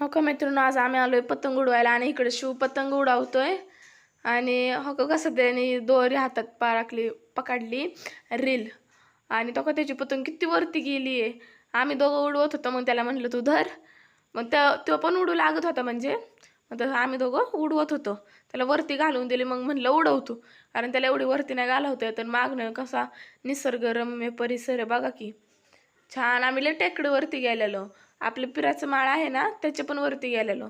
हो का मित्रांनो आज आम्ही आलोय पतंग उडवायला आणि इकडे शिव पतंग उडवतोय. आणि हो का कसं त्याने दोरी हातात पाराकली पकडली रील. आणि तो का त्याची पतंग किती वरती गेली आहे आम्ही दोघं उडवत होतो मग त्याला म्हटलं तू धर. मग त्या तो पण उडू लागत होता म्हणजे. मग तसं आम्ही दोघं उडवत होतो. त्याला वरती घालून दिली मग म्हणलं उडवतो कारण त्याला एवढी वरती नाही घालवता तर मागणं कसा निसर्गरम्य परिसर आहे बघा की. छान आम्ही लय टेकडीवरती गेलेलो. आपलं पिराचं माळ आहे ना त्याच्या पण वरती गेलेलो.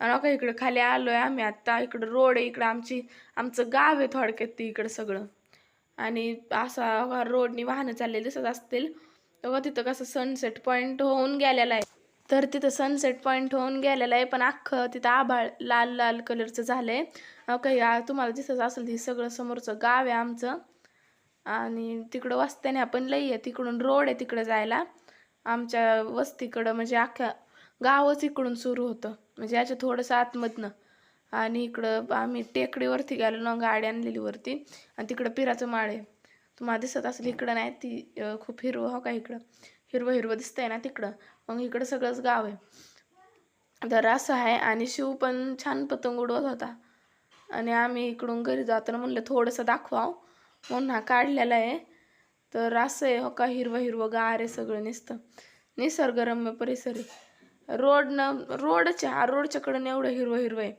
आणि अका इकडे खाली आहे आम्ही आत्ता इकडं रोड आहे इकडं आमची आमचं गाव आहे थोडक्यात ती इकडं सगळं. आणि असा रोडनी वाहनं चाललेली दिसत असतील. तेव्हा तिथं कसं सनसेट पॉईंट होऊन गेलेला आहे. तर तिथं सनसेट पॉईंट होऊन गेलेला आहे पण अख्खं तिथं आभाळ लाल लाल कलरचं झालं आहे काही या तुम्हाला दिसत असेल हे सगळं समोरचं गाव आहे आमचं. आणि तिकडं वस्त्याने आपण लई आहे तिकडून रोड आहे तिकडं जायला. आमच्या वस्तीकडं म्हणजे अख्ख्या गावच इकडून सुरू होतं. म्हणजे याच्या थोडंसं आतमधनं. आणि इकडं आम्ही टेकडीवरती गेलो ना गाडी आणलेली वरती. आणि तिकडं पिराचं माळ आहे. तुम्हाला दिसत असेल इकडं नाही ती खूप हिरवं हो का इकडं? हिरवं हिरवं दिसतंय ना तिकडं. मग इकडं सगळंच गाव आहे. तर असं आहे. आणि शिव पण छान पतंग उडवत होता. आणि आम्ही इकडून घरी जाताना म्हणलं थोडंसं दाखवाव. म्हणून हा काढलेला आहे. तर असं आहे हो का हिरवं हिरवं गार आहे सगळं नुसतं. निसर्गरम्य परिसर आहे. रोडनं रोडच आहे हा एवढं हिरवं हिरवं आहे.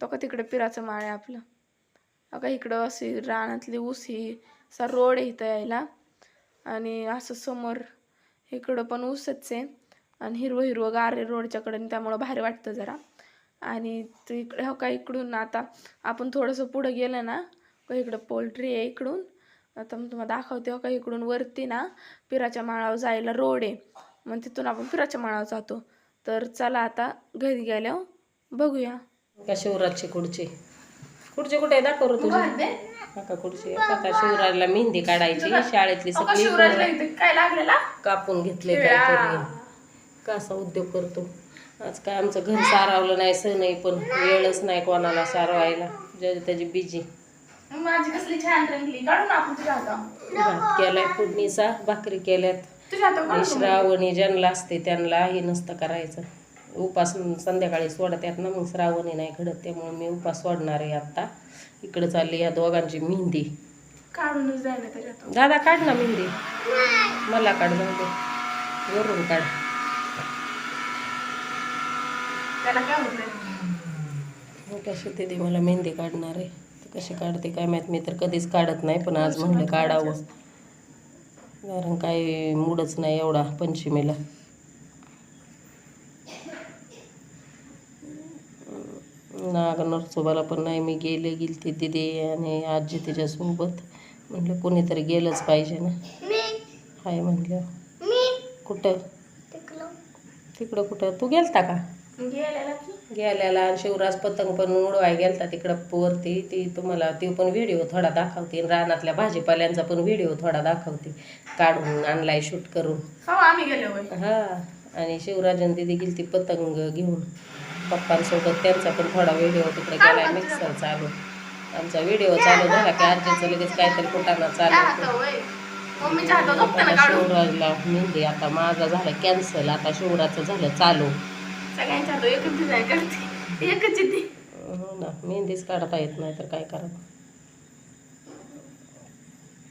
तो का तिकडे पिराचं माळ आहे आपलं. अका का इकडं अशी रानातली ऊस ही असा रोड आहे इथं यायला. आणि असं समोर इकडं पण ऊसच आहे. आणि हिरवं हिरवं गार आहे रोडच्याकडं त्यामुळं भारी वाटतं जरा. आणि इकडे हो का इकडून आता आपण थोडंसं पुढं गेलं ना हो का इकडं पोल्ट्री आहे इकडून. आता मी तुम्हाला दाखवते हो का इकडून वरती ना पिराच्या माळावर जायला रोड आहे. मग तिथून आपण पिराच्या माळावर जातो. तर चला आता घरी गेल्यावर बघूया. का शिवराजची खुर्ची. खुर्ची कुठे आहे? दाखव रे तुझी. काका खुर्ची आहे. काका शिवराजला मेहंदी काढायची. शाळेतली सगळी पोरं काय लागलेला? कापून घेतले काहीतरी. कसा उद्योग करतो. आज काय आमचं घर सारावलं नाही सण नाही पण वेळच नाही कोणाला सारवायला. ज्याची त्याची बिजी माझी कसली छान रंगली. काढून आपण तुझ्या हातावर भात केलाय फोडणीचा भाकरी केल्यात. तुझ्या हातावर आणि श्रावणी ज्यांना असते त्यांना हे नसतं करायचं. उपास संध्याकाळी सोडतात ना मग श्रावणी नाही घडत त्यामुळे मी उपास सोडणार आहे आत्ता. इकडे चालली या दोघांची मेहंदी. काढूनच त्याच्या हातावर दादा काढ ना मेहंदी. मला काढ जाऊ दे. वरून काढ. त्याला काय होतंय मग कशी मला मेहंदी काढणार आहे. कशी काढते काय माहीत मी तर कधीच काढत नाही पण आज म्हणलं काढावं. कारण काय मूडच नाही एवढा पंचमीला. नाग नरसोबाला पण नाही मी गेले गेलते दिदी आणि आजी तिच्यासोबत. म्हणलं कोणीतरी गेलंच पाहिजे ना. हाय म्हणलं. कुठं? तिकडं कुठं? तू गेलता की? गेल्याला आणि शिवराज पतंग पण उडवाय गेलता तिकडं वरती. ती तुम्हाला ती पण व्हिडिओ थोडा दाखवते. आणि रानातल्या भाजीपाल्यांचा पण व्हिडिओ थोडा दाखवते. काढून आणलाय शूट करून. हो हा. आणि शिवराजन दिदी गेली ती पतंग घेऊन. पप्पांसोबत त्यांचा पण थोडा व्हिडिओ तिकडे केलाय. मिक्सर चालू. आमचा व्हिडिओ चालू झाला की आजीचं लगेच काहीतरी कुटाणा चालू शिवराजला मेहंदी आता माझा झालं कॅन्सल आता शिवराजचं झालं चालू. सगळ्यांच्या हातावर एकच डिझाईन करते. एकच येते. हो ना मेहंदीच काढता येत नाही तर काय करावं?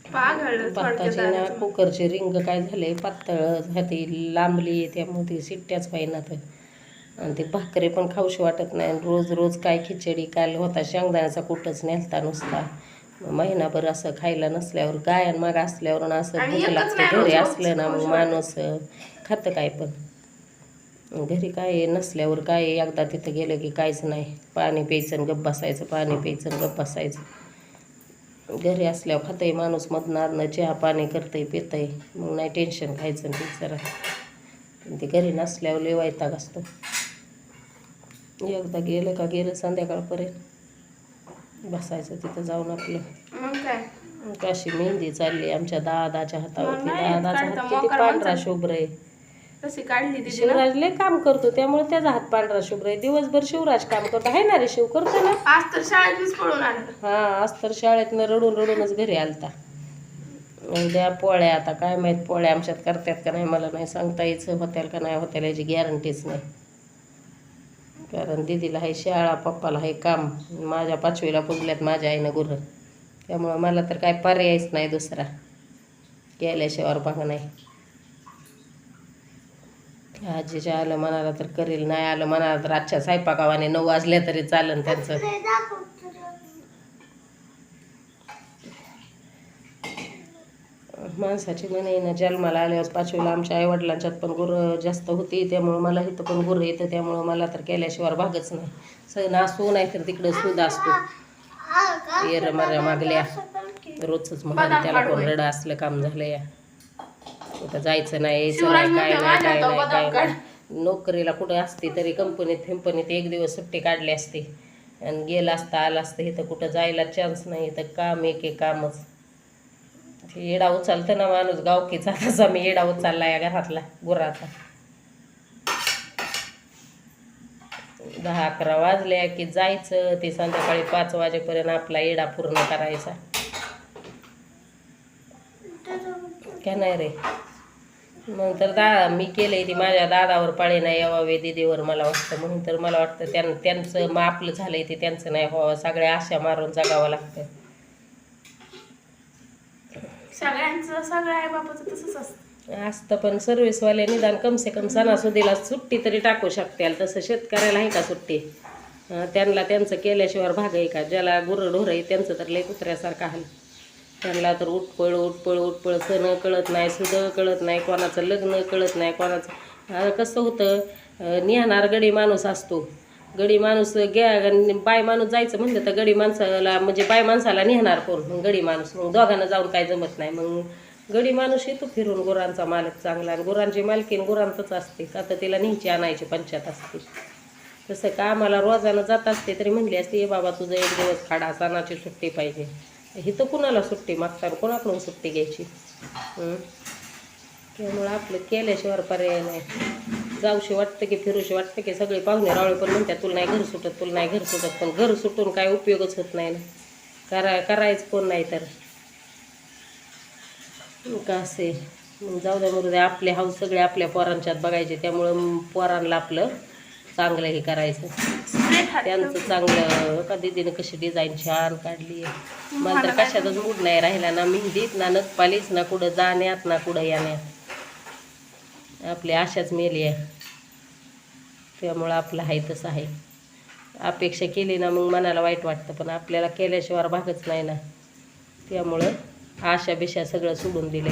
पाघळ भाताची ना कुकरची रिंग काय झाले? पातळ ती लांबली त्यामुळे ती सिट्ट्याच पाहिना तर आणि ते भाकरी पण खाऊशी वाटत नाही. आणि रोज रोज काय खिचडी काल होता शेंगदाण्याचा कुठंच नेलता नुसता. महिनाभर असं खायला नसल्यावर गायन माग असल्यावर असं भूक लागते. घरी असलं ना मग माणूस खातं काय पण. घरी काय नसल्यावर काय एकदा तिथं गेलं की काहीच नाही. पाणी प्यायचं आणि गप्प बसायचं पाणी प्यायचं आणि गप्प बसायचं. घरी असल्यावर खातंय माणूस मधनं चहा पाणी करतंय पितंय. मग नाही टेन्शन खायचं जरा. पण ते घरी नसल्यावर लय वैताग असतो. एकदा गेलं का गेलं संध्याकाळपर्यंत. बसायचं तिथं जाऊन आपलं. अशी मेहंदी चालली आमच्या दादाच्या हातावरती. दादाचा हात किती पांढरा. शुभ्र आहे. काढली ना. शिवराज लय काम करतो त्यामुळे त्याचा हात पांढरा शुभ्र आहे. दिवसभर शिवराज काम करतो. आहे ना रे शिव? करतो ना. आज तर शाळेत पळून आलं हा आज तर शाळेतनं रडून रडूनच घरी आलता. उद्या पोळ्या आता काय माहीत पोळ्या आमच्यात करतात का नाही मला नाही सांगता यायचं होत्याल का नाही होत्याल याची गॅरंटीच नाही. कारण दिदीला आहे शाळा पप्पाला आहे काम. माझ्या पाचवीला पुजल्यात माझ्या आईनं गुरं. त्यामुळं मला तर काय पर्यायच नाही दुसरा. गेल्याशिवाय भाग नाही. आजीच्या आलं म्हणाला तर करेल नाही आलं म्हणाला तर आजच्या स्वयंपाकावाने नऊ वाजल्या तरी चालन त्यांचं. माणसाची ना जन्माला आल्यावर पाचवीला आमच्या आईवडिलांच्यात पण गुरं जास्त होती त्यामुळं मला इथं पण गुरं येतं त्यामुळं मला तर केल्याशिवाय भागच नाही. सण असो नाही तर तिकडं सुद असतो. येर मागल्या. रोजच म्हणाले त्याला कोण रडं असलं काम झालं या कुठं जायचं नाही यायचं नाही काय नाही काय नाही काय नाही. नोकरीला कुठं असते तरी कंपनीत फिंपनीत एक दिवस सुट्टी काढली असते. आणि गेलं असतं आलं असतं इथं कुठं जायला चान्स नाही इथं काम एक एक कामच. येडा उचलतं ना माणूस गावकीचा तसा मी येडा उचलला या घरातला गुराचा. दहा अकरा वाजल्या की जायचं ते संध्याकाळी पाच वाजेपर्यंत आपला येडा पूर्ण करायचा. काय नाही रे? मग तर दा मी केलंय ती माझ्या दादावर पाळी नाही यावावे दिदीवर मला वाटतं. म्हणून तर मला वाटतं त्यां त्यांचं मग आपलं झालंय ते त्यांचं नाही व्हावं. सगळ्या आशा मारून जगावं लागतं. सगळ्यांचं सगळ्या आई बापाचं तसंच असतं. असतं पण सर्व्हिसवाले निदान कमसे कम सणासुदीला सुट्टी तरी टाकू शकतील. तसं शेतकऱ्याला आहे का सुट्टी? त्यांना त्यांचं केल्याशिवाय भाग आहे का? ज्याला गुरं ढोरं आहे त्यांचं तर लय कुत्र्यासारखं हाल. त्यांना तर उठपळ उठपळ उठपळ. सण कळत नाही सुद कळत नाही कोणाचं लग्न कळत नाही कोणाचं. कसं होतं निहाणार गडी माणूस असतो. गडी माणूस घ्या बाय माणूस जायचं म्हणलं तर गडी माणसाला म्हणजे बाय माणसाला निहणार कोण? मग गडी माणूस. मग दोघांना जाऊन काय जमत नाही. मग गडी माणूस येतो फिरून गुरांचा मालक चांगला. आणि गुरांची मालकीन गुरांतच असते. का तर तिला न्यायची आणायची पंचायत असते. तसं का आम्हाला रोजानं जात असते तरी म्हणली असते हे बाबा तुझं एक दिवस खाडा सणाची सुट्टी पाहिजे. इथं कुणाला सुट्टी मागतात कोणाकडून सुट्टी घ्यायची? त्यामुळं आपलं केल्याशिवाय पर्याय नाही. जाऊशी वाटतं की फिरूशी वाटतं की सगळे पाहुणे रावळे पण म्हणतात तुला नाही घर सुटत तुला नाही घर सुटत. पण घर सुटून काय उपयोगच होत नाही ना. करा करायचं कोण नाही तर. का असे मग जाऊ द्या मग आपले हाऊस सगळे आपल्या पोरांच्यात बघायचे. त्यामुळं पोरांना आपलं चांगलं हे करायचं. त्यांचं चांगलं का दिदीनं कशी डिझाईन छान काढली मला तर कशातच मूड नाही राहिला ना मेहंदीत ना नखपालीच ना कुठं जाण्यात ना कुठं याण्यात. आपली आशाच मेली आहे. त्यामुळं आपलं आहे तसं आहे. अपेक्षा केली ना मग मनाला वाईट वाटतं पण आपल्याला केल्याशिवाय भागच नाही ना. त्यामुळं आशा बिशा सगळं सोडून दिले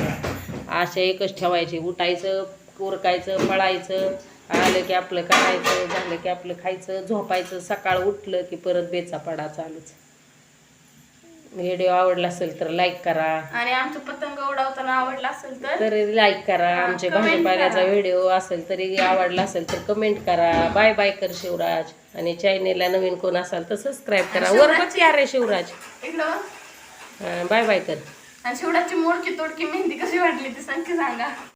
आशा एकच ठेवायची उठायचं उरकायचं पळायचं आलं की आपलं करायचं झालं की आपलं खायचं झोपायचं सकाळ उठलं की परत बेचा पडा चालूच. व्हिडिओ आवडला असेल तर लाईक करा. आणि आमचं पतंग उडवताना आवडला असेल तर तरी लाईक करा. आमचे comment भाजीपाल्याचा. व्हिडिओ असेल तरी आवडला असेल तर कमेंट करा. बाय बाय कर शिवराज. आणि चॅनेलला नवीन कोण असाल तर सबस्क्राईब करा. वर अरे शिवराज. बाय बाय कर. आणि शेवटाची मोडकी तोडकी मेहंदी कशी वाटली ती सांगा.